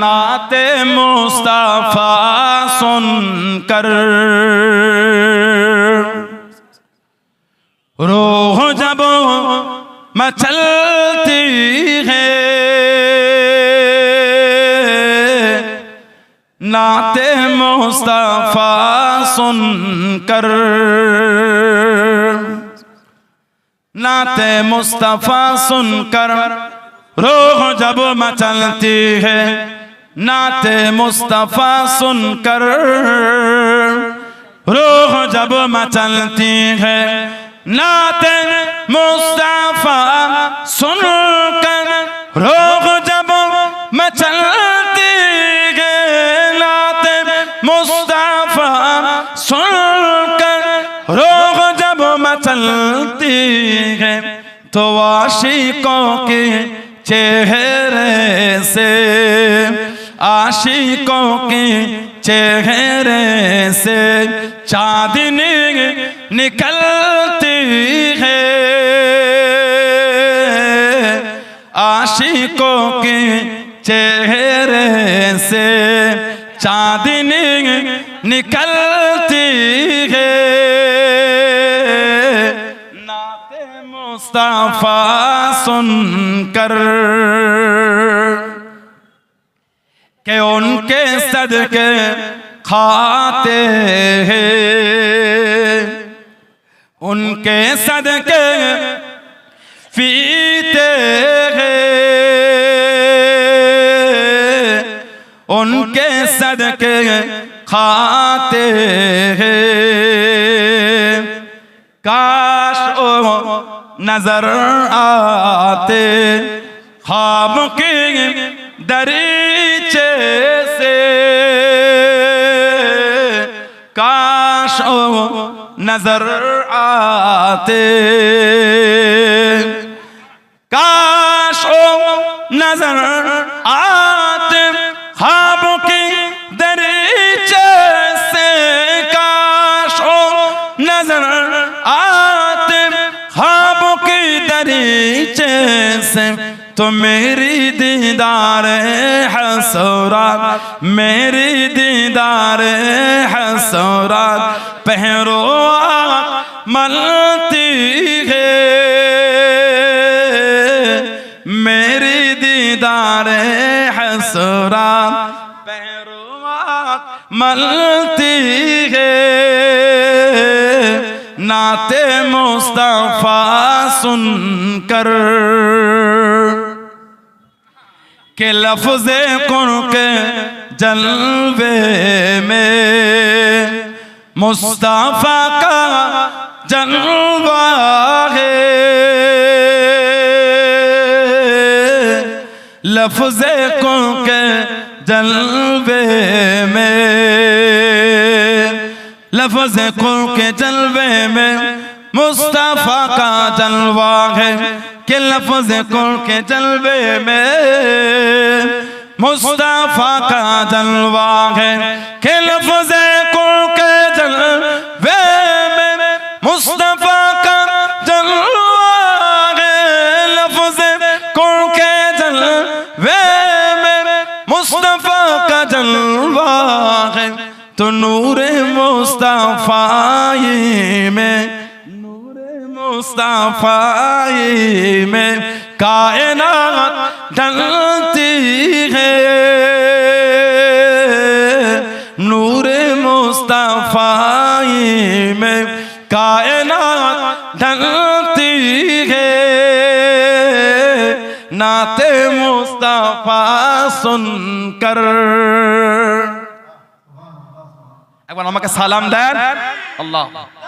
نع مصطفیٰ سن کر روح جب مچلتی ہے ناطے مصطفیٰ سن کر نعتیں مصطفیٰ سن کر روح جب مچلتی ہے নাতে মুস্তাফা সুনকর রোহ জব মচলতি হে নাতে মুস্তাফা সুনকর রোহ জব মচলতি হে নাতে মুস্তাফা সুনকর রোহ জব মচলতি হে তো আশিকোं के चेहरे से عاشقوں کے کی چہرے سے چاندنی نکلتی ہے عاشقوں کے کی سے چاندنی نکلتی ہے نات مصطفیٰ سن کر کہ ان کے صدقے کھاتے ہیں ان کے صدقے پیتے ہیں ان کے صدقے کھاتے ہیں کاش وہ نظر آتے خواب کی در पीछे से काश नजर आते काश नजर आते खाबों के दरीचे से काश नजर आते खाबों के दरीचे से تو میری دیدار حسورات میری دیدار حسورات پہرو ملتی ہے میری دیدار حسورات ملتی ہے نعت مصطفیٰ سن کر کہ لفظ کے جلوے میں مصطفیٰ کا جلوہ ہے لفظ کڑ کے جلوے میں لفظ کڑ کے جلوے میں مصطفیٰ کا جلوہ ہے کے لفظ کو کے جلوے میں مصطفیٰ کا جلوہ ہے کہ لفظ کو کے جلوے میں مصطفیٰ تو نور مصطفیٰ میں मुस्तफ़ाई में कायनात ढलती है नूर मुस्तफ़ाई में कायनात ढलती है नाते मुस्तफ़ा सुनकर একবার আমাকে সালাম দেন আল্লাহ